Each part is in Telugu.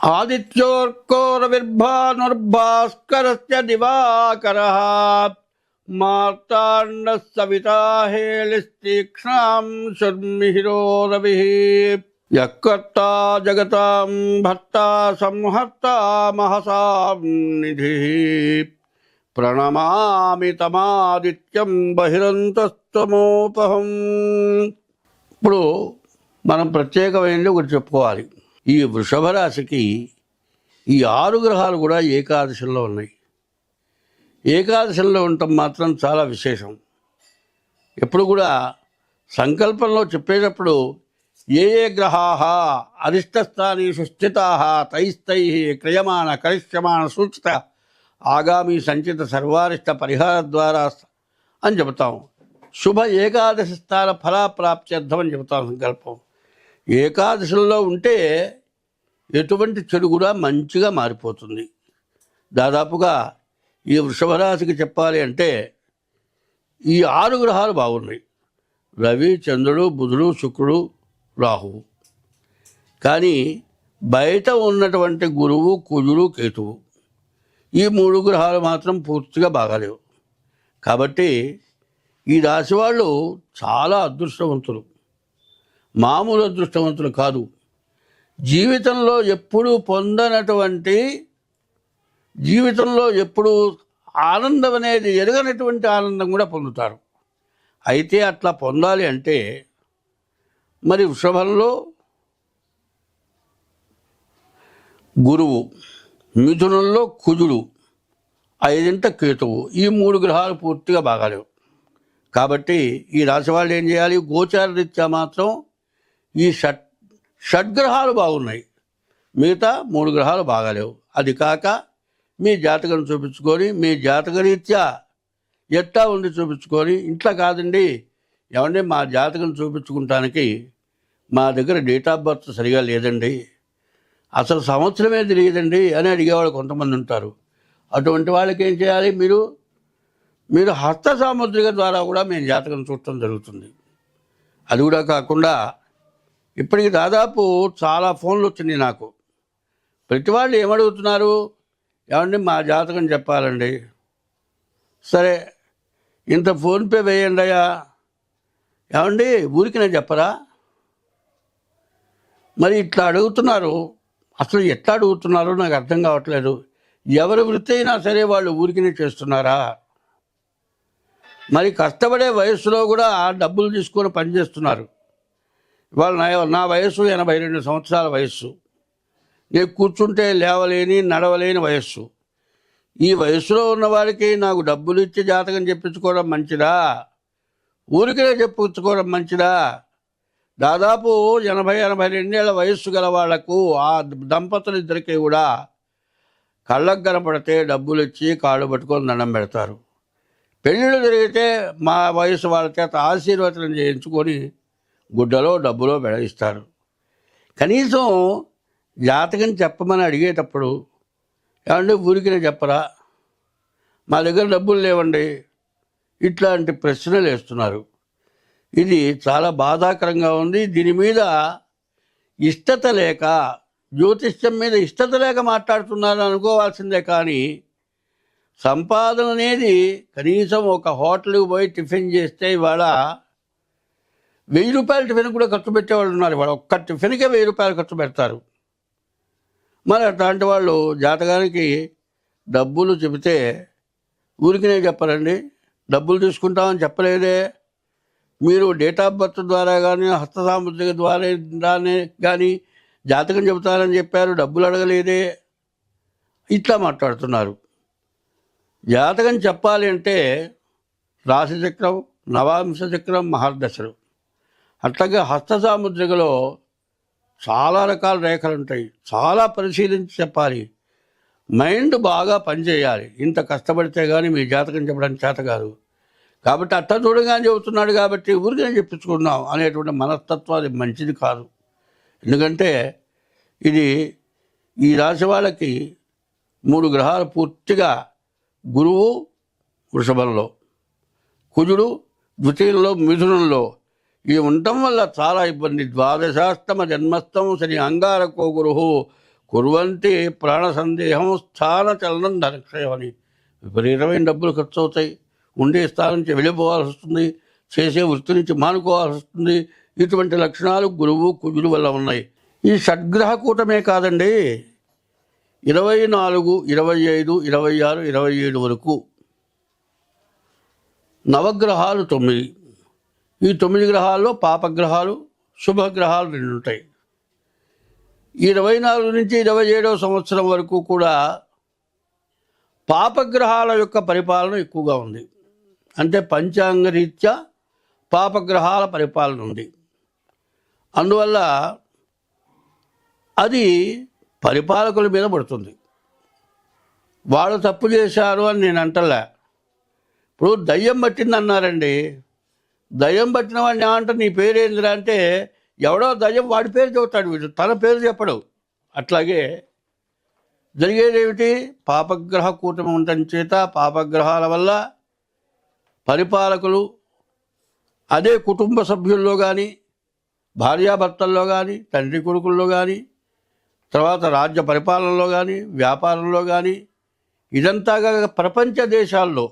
ఆదిత్యోర్కోరవిర్భాస్కరస్య దివాకరः మార్తాండ సవితా హేళిస్తీక్ష్ణాం శుర్మిహిరో రవిः యక్కర్తా జగతాం భర్తా సంహర్తా మహసాం నిధిः ప్రణమామి తమాదిత్యం బహిరంతస్తమోపహం ఇప్పుడు మనం ప్రత్యేకమైనది ఒకటి చెప్పుకోవాలి. ఈ వృషభ రాశికి ఈ ఆరు గ్రహాలు కూడా ఏకాదశంలో ఉన్నాయి. ఏకాదశంలో ఉండటం మాత్రం చాలా విశేషం. ఎప్పుడు కూడా సంకల్పంలో చెప్పేటప్పుడు ఏ ఏ గ్రహా అరిష్టస్థానీషు స్థితా తైస్తై క్రియమాణ కరిష్యమాణ సూచిత ఆగామి సంచిత సర్వారిష్ట పరిహార ద్వారా అని చెబుతాం. శుభ ఏకాదశి స్థాన ఫలాప్రాప్త్యర్థం అని చెబుతాం సంకల్పం. ఏకాదశిలో ఉంటే ఎటువంటి చెడు కూడా మంచిగా మారిపోతుంది. దాదాపుగా ఈ వృషభరాశికి చెప్పాలి అంటే ఈ ఆరు గ్రహాలు బాగున్నాయి. రవి చంద్రుడు బుధుడు శుక్రుడు రాహువు కానీ బయట ఉన్నటువంటి గురువు కుజుడు కేతువు ఈ మూడు గ్రహాలు మాత్రం పూర్తిగా బాగాలేవు. కాబట్టి ఈ రాశి వాళ్ళు చాలా అదృష్టవంతులు. మామూలు అదృష్టవంతులు కాదు. జీవితంలో ఎప్పుడూ పొందనటువంటి జీవితంలో ఎప్పుడు ఆనందం అనేది ఎరగనటువంటి ఆనందం కూడా పొందుతారు. అయితే అట్లా పొందాలి అంటే మరి వృషభంలో గురువు మిథునంలో కుజుడు ఐదింట కేతువు ఈ మూడు గ్రహాలు పూర్తిగా బాగాలేవు. కాబట్టి ఈ రాశి వాళ్ళు ఏం చేయాలి? గోచార రీత్యా మాత్రం ఈ షట్ షడ్గ్రహాలు బాగున్నాయి. మిగతా మూడు గ్రహాలు బాగాలేవు. అది కాక మీ జాతకం చూపించుకొని మీ జాతక రీత్యా ఎట్టా ఉంది చూపించుకొని ఇంట్లో కాదండి. ఏమండి మా జాతకం చూపించుకుంటానికి మా దగ్గర డేట్ ఆఫ్ బర్త్ సరిగా లేదండి. అసలు సంవత్సరమే తెలియదండి అని అడిగేవాళ్ళు కొంతమంది ఉంటారు. అటువంటి వాళ్ళకి ఏం చేయాలి? మీరు మీరు హస్త సాముద్రిక ద్వారా కూడా మేము జాతకం చూడటం జరుగుతుంది. అది కూడా కాకుండా ఇప్పటికి దాదాపు చాలా ఫోన్లు వచ్చినాయి నాకు. ప్రతి వాళ్ళు ఏమడుగుతున్నారు? ఏమండి మా జాతకం చెప్పాలండి. సరే ఇంత ఫోన్పే వేయండి అయ్యా. ఏమండి ఊరికి నేను చెప్పరా? మరి ఇట్లా అడుగుతున్నారు. అసలు ఎట్లా అడుగుతున్నారో నాకు అర్థం కావట్లేదు. ఎవరి వృత్తి అయినా సరే వాళ్ళు ఊరికినే చేస్తున్నారా? మరి కష్టపడే వయసులో కూడా డబ్బులు తీసుకొని పనిచేస్తున్నారు. ఇవాళ నా నా వయస్సు ఎనభై రెండు సంవత్సరాల వయస్సు. నేను కూర్చుంటే లేవలేని నడవలేని వయస్సు. ఈ వయస్సులో ఉన్నవారికి నాకు డబ్బులు ఇచ్చి జాతకం చెప్పించుకోవడం మంచిదా? ఊరికే చెప్పించుకోవడం మంచిదా? దాదాపు ఎనభై ఎనభై రెండేళ్ళ వయస్సు గల వాళ్ళకు ఆ దంపతులిద్దరికీ కూడా కళ్ళకు కనపడితే డబ్బులు ఇచ్చి కాళ్ళు పట్టుకొని దండం పెడతారు. పెళ్ళిళ్ళు జరిగితే మా వయసు వాళ్ళ చేత ఆశీర్వచనం చేయించుకొని గుడ్డలో డబ్బులో బెడయిస్తారు కనీసం జాతకం చెప్పమని అడిగేటప్పుడు ఏమంటే ఊరికినే చెప్పరా? మా దగ్గర డబ్బులు లేవండి. ఇట్లాంటి ప్రశ్నలు వేస్తున్నారు. ఇది చాలా బాధాకరంగా ఉంది. దీని మీద ఇష్టత లేక జ్యోతిష్యం మీద ఇష్టత లేక మాట్లాడుతున్నారు అనుకోవాల్సిందే కానీ సంపాదన అనేది కనీసం ఒక హోటల్కి పోయి టిఫిన్ చేస్తే ఇవాళ వెయ్యి రూపాయల టిఫిన్ కూడా ఖర్చు పెట్టేవాళ్ళు ఉన్నారు. వాళ్ళు ఒక్క టిఫిన్కే వెయ్యి రూపాయలు ఖర్చు పెడతారు. మరి అట్లాంటి వాళ్ళు జాతకానికి డబ్బులు చెబితే ఊరికినే చెప్పరండి డబ్బులు తీసుకుంటామని చెప్పలేదే. మీరు డేట్ ఆఫ్ బర్త్ ద్వారా కానీ హస్త సాముద్రిక ద్వారా కానీ జాతకం చెబుతారని చెప్పారు. డబ్బులు అడగలేదే. ఇట్లా మాట్లాడుతున్నారు. జాతకం చెప్పాలి అంటే రాశి చక్రం నవాంశ చక్రం మహర్దశలు అట్లాగే హస్తసాముద్రికలో చాలా రకాల రేఖలు ఉంటాయి చాలా పరిశీలించి చెప్పాలి. మైండ్ బాగా పనిచేయాలి. ఇంత కష్టపడితే కానీ మీ జాతకం చెప్పడానికి చేత కాదు. కాబట్టి అట్ట చూడగానే చెబుతున్నాడు కాబట్టి ఊరికే చెప్పించుకున్నాం అనేటువంటి మనస్తత్వం అది మంచిది కాదు. ఎందుకంటే ఇది ఈ రాశి వాళ్ళకి మూడు గ్రహాలు పూర్తిగా గురువు వృషభంలో కుజుడు ద్వితీయంలో మిథునంలో ఇవి ఉండటం వల్ల చాలా ఇబ్బంది. ద్వాదశాస్తమ జన్మస్థం శని అంగారకో గురు. కురువంతి ప్రాణ సందేహం స్థాన చలనం ధనక్షయమని. విపరీతమైన డబ్బులు ఖర్చు అవుతాయి ఉండే స్థానం నుంచి వెళ్ళిపోవాల్సి వస్తుంది. చేసే వృత్తి నుంచి మానుకోవాల్సి వస్తుంది. ఇటువంటి లక్షణాలు గురువు కుజుడు వల్ల ఉన్నాయి. ఈ షడ్గ్రహ కూటమే కాదండి. ఇరవై నాలుగు ఇరవై ఐదు ఇరవై ఆరు ఇరవై ఏడు వరకు నవగ్రహాలు తొమ్మిది. ఈ తొమ్మిది గ్రహాల్లో పాపగ్రహాలు శుభగ్రహాలు రెండు ఉంటాయి ఇరవై నాలుగు నుంచి ఇరవై ఏడవ సంవత్సరం వరకు కూడా పాపగ్రహాల యొక్క పరిపాలన ఎక్కువగా ఉంది. అంటే పంచాంగ రీత్యా పాపగ్రహాల పరిపాలన ఉంది. అందువల్ల అది పరిపాలకుల మీద పడుతుంది. వాళ్ళు తప్పు చేశారు అని నేను అంటలే. ఇప్పుడు దయ్యం పట్టింది అన్నారండి దయ్యం పట్టిన వాడిని ఏమంటే నీ పేరేందిరా అంటే ఎవడో దయ్యం వాడి పేరు చెబుతాడు వీడు. తన పేరు చెప్పడు. అట్లాగే జరిగేది ఏమిటి? పాపగ్రహ కూటమి ఉండటం చేత పాపగ్రహాల వల్ల పరిపాలకులు అదే కుటుంబ సభ్యుల్లో కానీ భార్యాభర్తల్లో కానీ తండ్రి కొడుకుల్లో కానీ తర్వాత రాజ్య పరిపాలనలో కానీ వ్యాపారంలో కానీ ఇదంతా ప్రపంచ దేశాల్లో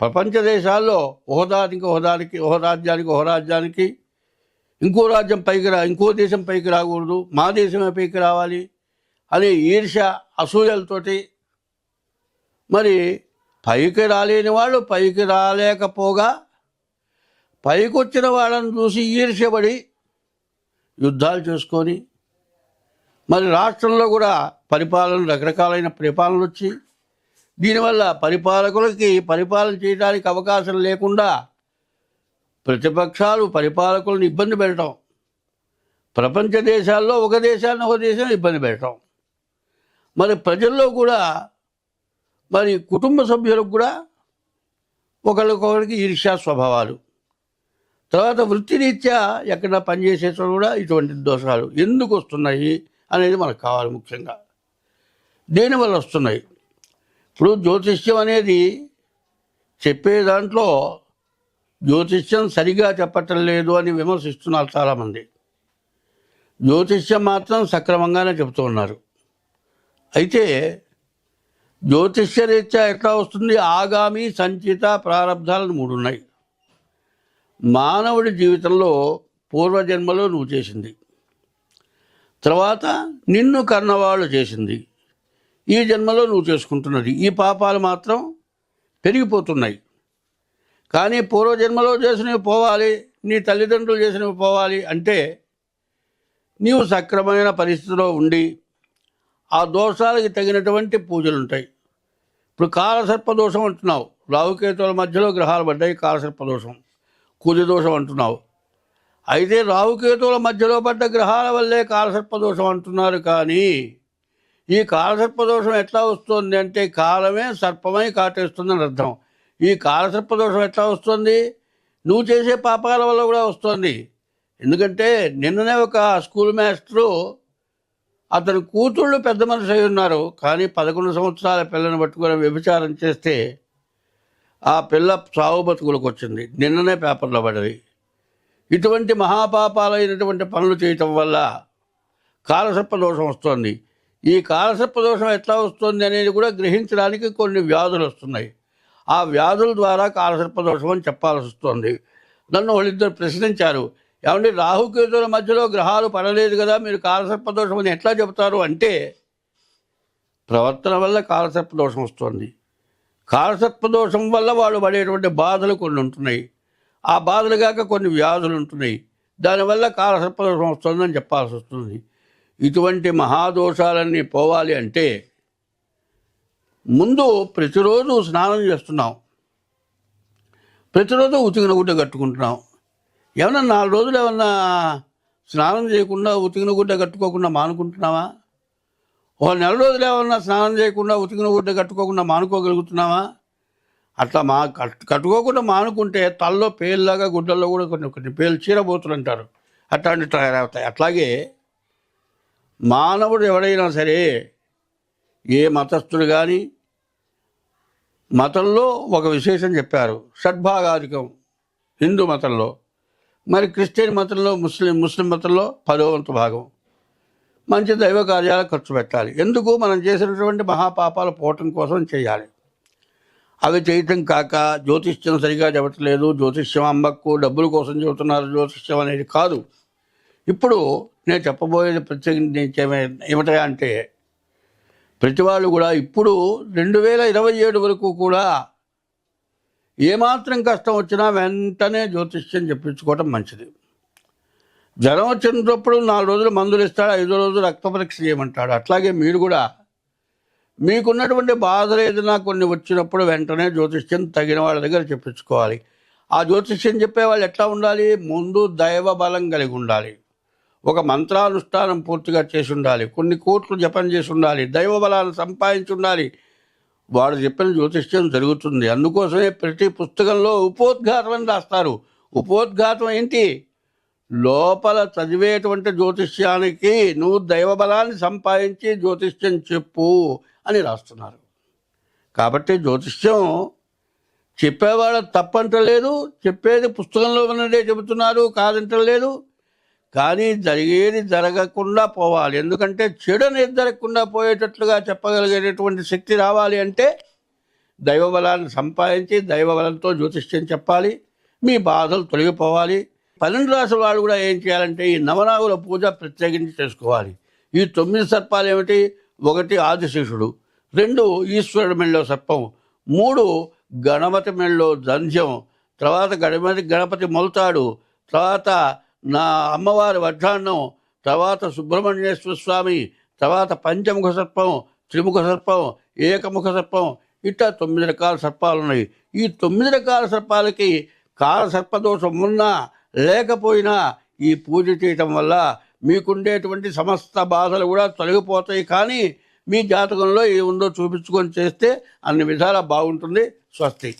ప్రపంచ దేశాల్లో హోదానికి హోదానికి ఓ రాజ్యానికి ఓ రాజ్యానికి ఇంకో రాజ్యం పైకి రా ఇంకో దేశం పైకి రాకూడదు మా దేశమే పైకి రావాలి అనే ఈర్ష అసూయలతోటి మరి పైకి రాలేని వాళ్ళు పైకి రాలేకపోగా పైకి వచ్చిన వాళ్ళని చూసి ఈర్ష్యపడి యుద్ధాలు చేసుకొని మరి రాష్ట్రంలో కూడా పరిపాలన రకరకాలైన పరిపాలన వచ్చి దీనివల్ల పరిపాలకులకి పరిపాలన చేయడానికి అవకాశం లేకుండా ప్రతిపక్షాలు పరిపాలకులను ఇబ్బంది పెట్టడం ప్రపంచ దేశాల్లో ఒక దేశాన్ని ఒక దేశం ఇబ్బంది పెట్టడం మరి ప్రజల్లో కూడా మరి కుటుంబ సభ్యులకు కూడా ఒకరికొకరికి ఈర్ష్యా స్వభావాలు. తర్వాత వృత్తిరీత్యా ఎక్కడ పనిచేసే కూడా ఇటువంటి దోషాలు ఎందుకు వస్తున్నాయి అనేది మనకు కావాలి ముఖ్యంగా. దేనివల్ల వస్తున్నాయి? ఇప్పుడు జ్యోతిష్యం అనేది చెప్పే దాంట్లో జ్యోతిష్యం సరిగా చెప్పటం లేదు అని విమర్శిస్తున్నారు చాలామంది. జ్యోతిష్యం మాత్రం సక్రమంగానే చెబుతూ ఉన్నారు. అయితే జ్యోతిష్య రీత్యా ఎట్లా వస్తుంది? ఆగామి సంచిత ప్రారంధాలను మూడు ఉన్నాయి. మానవుడి జీవితంలో పూర్వజన్మలో నువ్వు చేసింది. తర్వాత నిన్ను కన్నవాళ్ళు చేసింది. ఈ జన్మలో నువ్వు చేసుకుంటున్నది. ఈ పాపాలు మాత్రం పెరిగిపోతున్నాయి. కానీ పూర్వజన్మలో చేసినవి పోవాలి నీ తల్లిదండ్రులు చేసినవి పోవాలి అంటే నీవు సక్రమైన పరిస్థితిలో ఉండి ఆ దోషాలకి తగినటువంటి పూజలు ఉంటాయి ఇప్పుడు కాలసర్ప దోషం అంటున్నావు. రావుకేతువుల మధ్యలో గ్రహాలు పడ్డాయి కాలసర్ప దోషం. కుజ దోషం అంటున్నావు. అయితే రావుకేతువుల మధ్యలో పడ్డ గ్రహాల వల్లే కాలసర్ప దోషం అంటున్నారు కానీ ఈ కాలసర్పదోషం ఎట్లా వస్తుంది అంటే కాలమే సర్పమై కాటేస్తుందని అర్థం. ఈ కాలసర్పదోషం ఎట్లా వస్తుంది? నువ్వు చేసే పాపాల వల్ల కూడా వస్తుంది. ఎందుకంటే నిన్ననే ఒక స్కూల్ మాస్టరు అతని కూతుళ్ళు పెద్ద మనిషి అయి ఉన్నారు. కానీ పదకొండు సంవత్సరాల పిల్లని పట్టుకొని వ్యభిచారం చేస్తే ఆ పిల్ల సావు బతుకులకు వచ్చింది. నిన్ననే పేపర్లో పడింది. ఇటువంటి మహాపాపాలైనటువంటి పనులు చేయటం వల్ల కాలసర్ప దోషం వస్తుంది. ఈ కాలసర్ప దోషం ఎట్లా వస్తుంది అనేది కూడా గ్రహించడానికి కొన్ని వ్యాధులు వస్తున్నాయి. ఆ వ్యాధుల ద్వారా కాలసర్ప దోషం అని చెప్పాల్సి వస్తుంది. నన్ను వాళ్ళిద్దరు ప్రశ్నించారు ఏమంటే రాహుకేతుల మధ్యలో గ్రహాలు పడలేదు కదా మీరు కాలసర్ప దోషం అని ఎట్లా చెబుతారు? అంటే ప్రవర్తన వల్ల కాలసర్ప దోషం వస్తుంది. కాలసర్ప దోషం వల్ల వాళ్ళు పడేటువంటి బాధలు కొన్ని ఉంటున్నాయి. ఆ బాధలు కాక కొన్ని వ్యాధులు ఉంటున్నాయి. దానివల్ల కాలసర్ప దోషం వస్తుందని చెప్పాల్సి వస్తుంది. ఇటువంటి మహాదోషాలన్నీ పోవాలి అంటే ముందు ప్రతిరోజు స్నానం చేస్తున్నాం. ప్రతిరోజు ఉతికిన గుడ్డ కట్టుకుంటున్నాం. ఏమన్నా నాలుగు రోజులు ఏమన్నా స్నానం చేయకుండా ఉతికిన గుడ్డ కట్టుకోకుండా మానుకుంటున్నావా? ఓ నెల రోజులు ఏమన్నా స్నానం చేయకుండా ఉతికిన గుడ్డ కట్టుకోకుండా మానుకోగలుగుతున్నావా? అట్లా మా కట్టుకోకుండా మానుకుంటే తలలో పేలులాగా గుడ్డల్లో కూడా కొన్ని కొన్ని పేలు చీరబోతులు అంటారు. అట్లాంటి తయారవుతాయి. అట్లాగే మానవుడు ఎవడైనా సరే ఏ మతస్థుడు కానీ మతంలో ఒక విశేషం చెప్పారు. షడ్భాగాధికం హిందూ మతంలో. మరి క్రిస్టియన్ మతంలో ముస్లిం ముస్లిం మతంలో పదోవంతు భాగం. మంచి దైవ కార్యాలకు ఖర్చు పెట్టాలి. ఎందుకు? మనం చేసినటువంటి మహాపాపాల పోవటం కోసం చేయాలి. అవి చేయటం కాక జ్యోతిష్యం సరిగా చెప్పట్లేదు. జ్యోతిష్యం అమ్మకు డబ్బుల కోసం చెబుతున్నారు. జ్యోతిష్యం అనేది కాదు. ఇప్పుడు నేను చెప్పబోయేది ప్రత్యేకించి ఏమిటా అంటే ప్రతి వాళ్ళు కూడా ఇప్పుడు రెండు వేల ఇరవై ఏడు వరకు కూడా ఏమాత్రం కష్టం వచ్చినా వెంటనే జ్యోతిష్యం చెప్పించుకోవటం మంచిది. జ్వరం వచ్చినప్పుడు నాలుగు రోజులు మందులు ఇస్తాడు ఐదో రోజు రక్త పరీక్ష చేయమంటాడు. అట్లాగే మీరు కూడా మీకున్నటువంటి బాధలు ఏదైనా కొన్ని వచ్చినప్పుడు వెంటనే జ్యోతిష్యం తగిన వాళ్ళ దగ్గర చెప్పించుకోవాలి. ఆ జ్యోతిష్యం చెప్పే వాళ్ళు ఎట్లా ఉండాలి? ముందు దైవ బలం కలిగి ఉండాలి. ఒక మంత్రానుష్ఠానం పూర్తిగా చేసి ఉండాలి కొన్ని కోట్లు జపం చేసి ఉండాలి దైవ బలాన్ని సంపాదించి ఉండాలి వాడు చెప్పిన జ్యోతిష్యం జరుగుతుంది. అందుకోసమే ప్రతి పుస్తకంలో ఉపోద్ఘాతం అని రాస్తారు. ఉపోద్ఘాతం ఏంటి? లోపల చదివేటువంటి జ్యోతిష్యానికి నువ్వు దైవ బలాన్ని సంపాదించి జ్యోతిష్యం చెప్పు అని రాస్తున్నారు. కాబట్టి జ్యోతిష్యం చెప్పేవాడు తప్పంటలేదు. చెప్పేది పుస్తకంలో ఉన్నదే చెబుతున్నారు కాదంటలేదు. కానీ జరిగేది జరగకుండా పోవాలి. ఎందుకంటే చెడు అనేది జరగకుండా పోయేటట్లుగా చెప్పగలిగేటటువంటి శక్తి రావాలి అంటే దైవబలాన్ని సంపాదించి దైవబలంతో జ్యోతిష్యం చెప్పాలి మీ బాధలు తొలగిపోవాలి. పన్నెండు రాసుల వాళ్ళు కూడా ఏం చేయాలంటే ఈ నవనాగుల పూజ ప్రత్యేకించి చేసుకోవాలి. ఈ తొమ్మిది సర్పాలు ఏమిటి? ఒకటి ఆదిశేషుడు రెండు ఈశ్వరుడు మెళ్ళో సర్పం మూడు గణపతి మెళ్ళో జంధ్యం తర్వాత గణపతి గణపతి మొలతాడు తర్వాత నా అమ్మవారి వడ్డాన్నం తర్వాత సుబ్రహ్మణ్యేశ్వర స్వామి తర్వాత పంచముఖ సర్పం త్రిముఖ సర్పం ఏకముఖ సర్పం ఇట్లా తొమ్మిది రకాల సర్పాలు ఉన్నాయి. ఈ తొమ్మిది రకాల సర్పాలకి కాలసర్పదోషం ఉన్నా లేకపోయినా ఈ పూజ చేయటం వల్ల మీకుండేటువంటి సమస్త బాధలు కూడా తొలగిపోతాయి. కానీ మీ జాతకంలో ఏ ఉందో చూపించుకొని చేస్తే అన్ని విధాలా బాగుంటుంది. స్వస్తి.